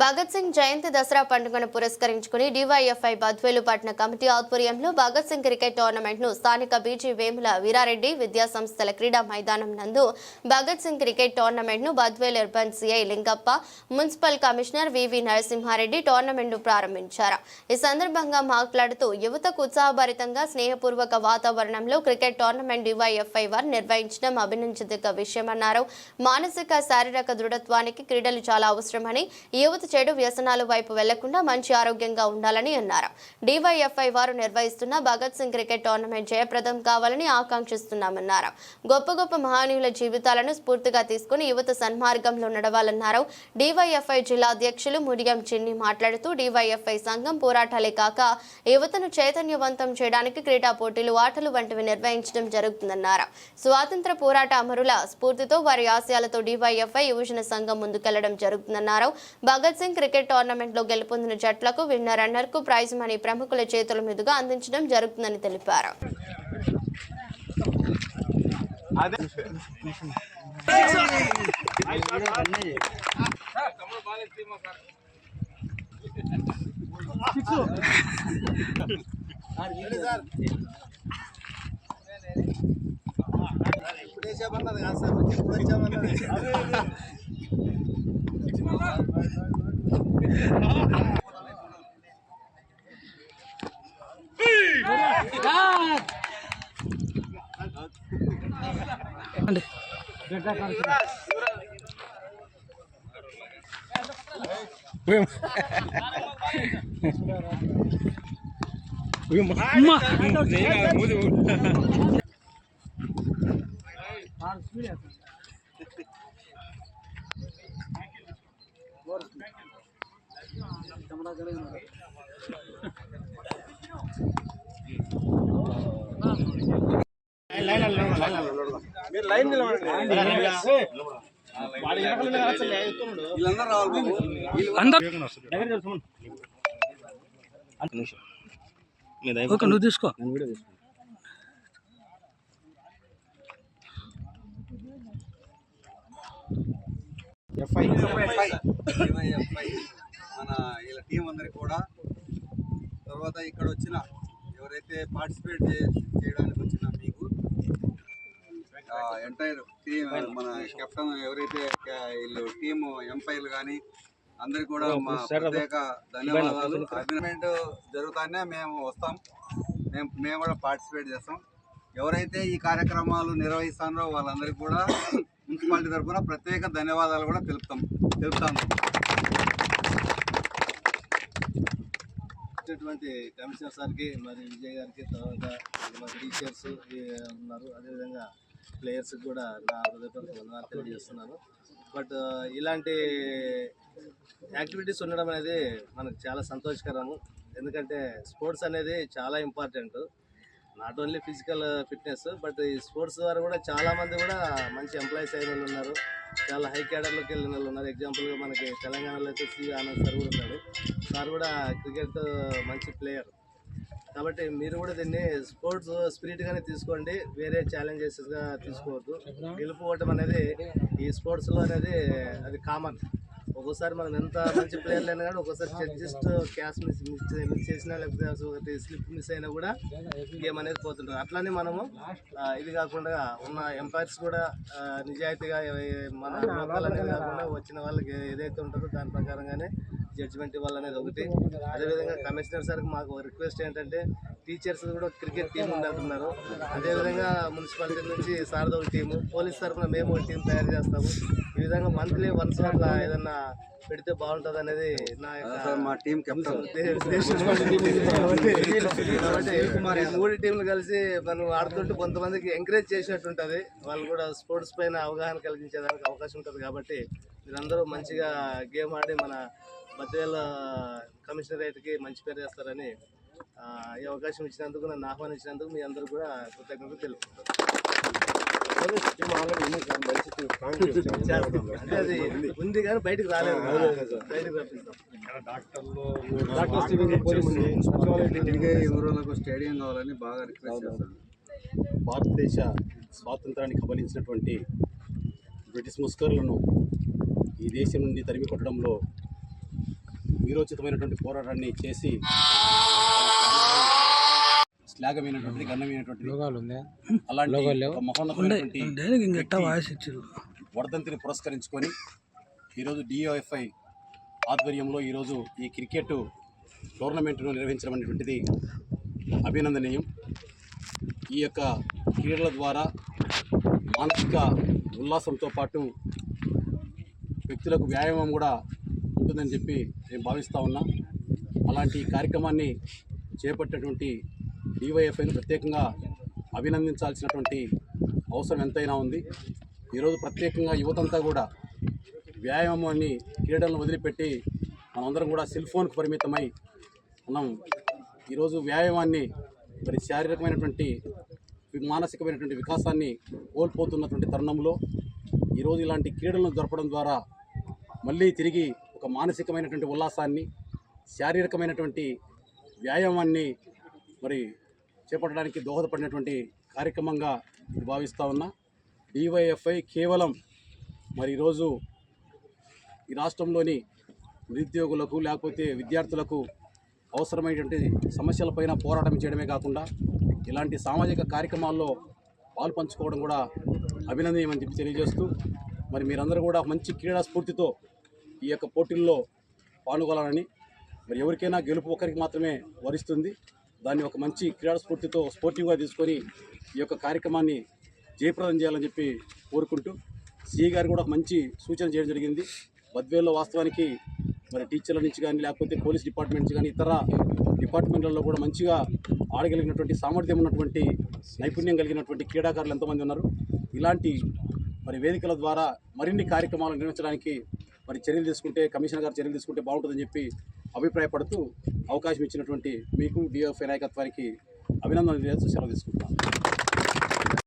భగత్ సింగ్ జయంతి దసరా పండుగను పురస్కరించుకుని డివైఎఫ్ఐ బద్వేలు పట్టణ కమిటీ ఆధ్వర్యంలో భగత్ సింగ్ క్రికెట్ టోర్నమెంట్ను స్థానిక బీజీ వేముల వీరారెడ్డి విద్యా సంస్థల క్రీడా మైదానం నందు Bhagat Singh cricket టోర్నమెంట్ను Badvel urban CI Lingappa municipal commissioner VV Narasimha Reddy టోర్నమెంట్ను ప్రారంభించారు. ఈ సందర్భంగా మాట్లాడుతూ యువతకు ఉత్సాహభరితంగా స్నేహపూర్వక వాతావరణంలో క్రికెట్ టోర్నమెంట్ డివైఎఫ్ఐ వారు నిర్వహించడం అభినందించదగ్గ విషయమన్నారు. మానసిక శారీరక దృఢత్వానికి క్రీడలు చాలా అవసరమని యువత చెడు వ్యసనాల వైపు వెళ్ళకుండా మంచి ఆరోగ్యంగా ఉండాలని అన్నారు. డివైఎఫ్ఐ వారు నిర్వహిస్తున్న భగత్ సింగ్ క్రికెట్ టోర్నమెంట్ జయప్రదం కావాలని ఆకాంక్షిస్తున్నామన్నారు. గొప్ప గొప్ప మహనీయుల జీవితాలను స్ఫూర్తిగా తీసుకుని యువత సన్మార్గంలో నడవాలన్నారు. డివైఎఫ్ఐ జిల్లా అధ్యక్షులు ముడియం చిన్ని మాట్లాడుతూ డివైఎఫ్ఐ సంఘం పోరాటాలే కాక యువతను చైతన్యవంతం చేయడానికి క్రీడా పోటీలు ఆటలు వంటివి నిర్వహించడం జరుగుతుందన్నారు. స్వాతంత్ర పోరాట అమరుల స్ఫూర్తితో వారి ఆశయాలతో డివైఎఫ్ఐ యువజన సంఘం ముందుకెళ్ళడం జరుగుతుందన్నారు. భగత్ సింగ్ క్రికెట్ టోర్నమెంట్లో గెలుపొందిన జట్లకు విన్నర్ రన్నర్కు ప్రైజ్ మనీ ప్రముఖుల చేతుల మీదుగా అందించడం జరుగుతుందని తెలిపారు. ఇప్పుడేసామన్నది కాదు సార్ 엄마 మీరు లైన్ నిలబడండి వీళ్ళందరూ ఓకే నువ్వు తీసుకో ఎఫ్ఐ ఎఫ్ఐ మన వీళ్ళ టీం అందరికి కూడా. తర్వాత ఇక్కడ వచ్చిన ఎవరైతే పార్టిసిపేట్ చేయడానికి వచ్చిన మీకు ఎంటైర్ టీం మన కెప్టెన్ ఎవరైతే వీళ్ళు టీం ఎంపైర్లు కానీ అందరికి కూడా మా ప్రత్యేక ధన్యవాదాలు. అగ్రిమెంట్ జరుగుతానే మేము వస్తాం. మేము మేము కూడా పార్టిసిపేట్ చేస్తాం. ఎవరైతే ఈ కార్యక్రమాలు నిర్వహిస్తారో వాళ్ళందరికీ కూడా మున్సిపాలిటీ తరఫున ప్రత్యేక ధన్యవాదాలు కూడా తెలుపుతాం తెలుపుతాము ఉన్నటువంటి కమిషనర్ సార్కి మరి విజయ్ గారికి తర్వాత మరి టీచర్స్ ఉన్నారు. అదేవిధంగా ప్లేయర్స్కి కూడా నా హృదయపూర్వక వందనాలు తెలియజేస్తున్నాను. బట్ ఇలాంటి యాక్టివిటీస్ ఉండడం అనేది మనకు చాలా సంతోషకరము. ఎందుకంటే స్పోర్ట్స్ అనేది చాలా important. Not only physical fitness but ఈ స్పోర్ట్స్ ద్వారా కూడా చాలా మంది కూడా మంచి ఎంప్లాయీస్ అయిన వాళ్ళు ఉన్నారు. చాలా హై క్యాడర్లోకి వెళ్ళిన వాళ్ళు ఉన్నారు. ఎగ్జాంపుల్గా మనకి తెలంగాణలో అయితే సి ఆనంద్ సార్ కూడా ఉన్నాడు. సార్ కూడా క్రికెట్ uh, మంచి ప్లేయర్ కాబట్టి మీరు కూడా దీన్ని స్పోర్ట్స్ స్పిరిట్గానే uh, తీసుకోండి. వేరే ఛాలెంజెస్గా తీసుకోవద్దు. గెలుపు అనేది ఈ స్పోర్ట్స్లో అనేది అది కామన్ ఒక్కోసారి మనం ఎంత మంచి ప్లేయర్లు అయినా కానీ ఒక్కోసారి just catch miss miss miss చేసినా లేకపోతే ఒకటి స్లిప్ మిస్ అయినా కూడా గేమ్ అనేది పోతుంటుంది. అట్లానే మనము ఇది కాకుండా ఉన్న ఎంపైర్స్ కూడా నిజాయితీగా మన అనేది కాకుండా వచ్చిన వాళ్ళకి ఏదైతే ఉంటుందో దాని ప్రకారంగానే జడ్జిమెంట్ ఇవ్వాలనేది ఒకటి. అదేవిధంగా కమిషనర్ సార్కి మాకు రిక్వెస్ట్ ఏంటంటే టీచర్స్ కూడా క్రికెట్ టీం ఉండాలన్నారు అదేవిధంగా మున్సిపాలిటీ నుంచి సార్ది ఒక టీము పోలీస్ తరఫున మేము ఒక టీం తయారు చేస్తాము. ఈ విధంగా మంత్లీ వన్స్ అట్లా ఏదన్నా పెడితే బాగుంటుంది అనేది నా యొక్క మా టీం మూడు టీంలు కలిసి మనం ఆడుతుంటే కొంతమందికి ఎంకరేజ్ చేసినట్టు ఉంటుంది. వాళ్ళు కూడా స్పోర్ట్స్ పైన అవగాహన కలిగించేదానికి అవకాశం ఉంటుంది కాబట్టి మీరందరూ మంచిగా గేమ్ ఆడి మన బద్వేల కమిషనరేట్కి మంచి పేరు చేస్తారని ఈ అవకాశం ఇచ్చినందుకు నన్ను ఆహ్వానించినందుకు మీ అందరూ కూడా కృతజ్ఞతలు అది ఉంది. కానీ బయటకు రాలేదు. స్టేడియం కావాలని బాగా రిక్వెస్ట్ చేస్తాను భారతదేశ స్వాతంత్రాన్ని కబలించినటువంటి బ్రిటిష్ ముస్కర్లను ఈ దేశం నుండి తరిమి కొట్టడంలో వీరోచితమైనటువంటి పోరాటాన్ని చేసి శ్లాఘమైనటువంటి గణమైనటువంటి అలాంటి ఒక మహోన్నతమైనటువంటి వర్ధంతిని పురస్కరించుకొని ఈరోజు డిఓఎఫ్ఐ ఆధ్వర్యంలో ఈరోజు ఈ క్రికెట్ టోర్నమెంట్ను నిర్వహించడం అనేటువంటిది అభినందనీయం. ఈ యొక్క క్రీడల ద్వారా మానసిక ఉల్లాసంతో పాటు వ్యక్తులకు వ్యాయామం కూడా ఉంటుందని చెప్పి నేను భావిస్తూ ఉన్నా. అలాంటి కార్యక్రమాన్ని చేపట్టినటువంటి డివైఎఫ్ఐను ప్రత్యేకంగా అభినందించాల్సినటువంటి అవసరం ఎంతైనా ఉంది. ఈరోజు ప్రత్యేకంగా యువతంతా కూడా వ్యాయామాన్ని క్రీడలను వదిలిపెట్టి మనందరం కూడా సెల్ ఫోన్కు పరిమితమై మనం ఈరోజు వ్యాయామాన్ని మరి శారీరకమైనటువంటి మానసికమైనటువంటి వికాసాన్ని కోల్పోతున్నటువంటి తరుణంలో ఈరోజు ఇలాంటి క్రీడలను జరపడం ద్వారా మళ్ళీ తిరిగి ఒక మానసికమైనటువంటి ఉల్లాసాన్ని శారీరకమైనటువంటి వ్యాయామాన్ని మరి చేపట్టడానికి దోహదపడినటువంటి కార్యక్రమంగా భావిస్తూ ఉన్నా. డివైఎఫ్ఐ కేవలం మరి ఈరోజు ఈ రాష్ట్రంలోని నిరుద్యోగులకు లేకపోతే విద్యార్థులకు అవసరమైనటువంటి సమస్యలపైన పోరాటం చేయడమే కాకుండా ఇలాంటి సామాజిక కార్యక్రమాల్లో పాలు పంచుకోవడం కూడా అభినందనీయమని చెప్పి తెలియజేస్తూ మరి మీరందరూ కూడా మంచి క్రీడా స్ఫూర్తితో ఈ యొక్క పోటీల్లో పాల్గొనాలని మరి ఎవరికైనా గెలుపు ఒకరికి మాత్రమే వరిస్తుంది. దాన్ని ఒక మంచి క్రీడా స్ఫూర్తితో స్పోర్టివ్గా తీసుకొని ఈ యొక్క కార్యక్రమాన్ని జయప్రదం చేయాలని చెప్పి కోరుకుంటూ సిఈ గారు కూడా ఒక మంచి సూచన చేయడం జరిగింది. బద్వేల్లో వాస్తవానికి మరి టీచర్ల నుంచి కానీ లేకపోతే పోలీస్ డిపార్ట్మెంట్ నుంచి కానీ ఇతర డిపార్ట్మెంట్లలో కూడా మంచిగా ఆడగలిగినటువంటి సామర్థ్యం ఉన్నటువంటి నైపుణ్యం కలిగినటువంటి క్రీడాకారులు ఎంతమంది ఉన్నారు. ఇలాంటి మరి వేదికల ద్వారా మరిన్ని కార్యక్రమాలు నిర్వహించడానికి మరి చర్యలు తీసుకుంటే కమిషనర్ గారు చర్యలు తీసుకుంటే బాగుంటుందని చెప్పి అభిప్రాయపడుతూ అవకాశం ఇచ్చినటువంటి మీకు డిఎఫ్ఐ నాయకత్వానికి అభినందనలు సెలవు తీసుకుంటున్నాను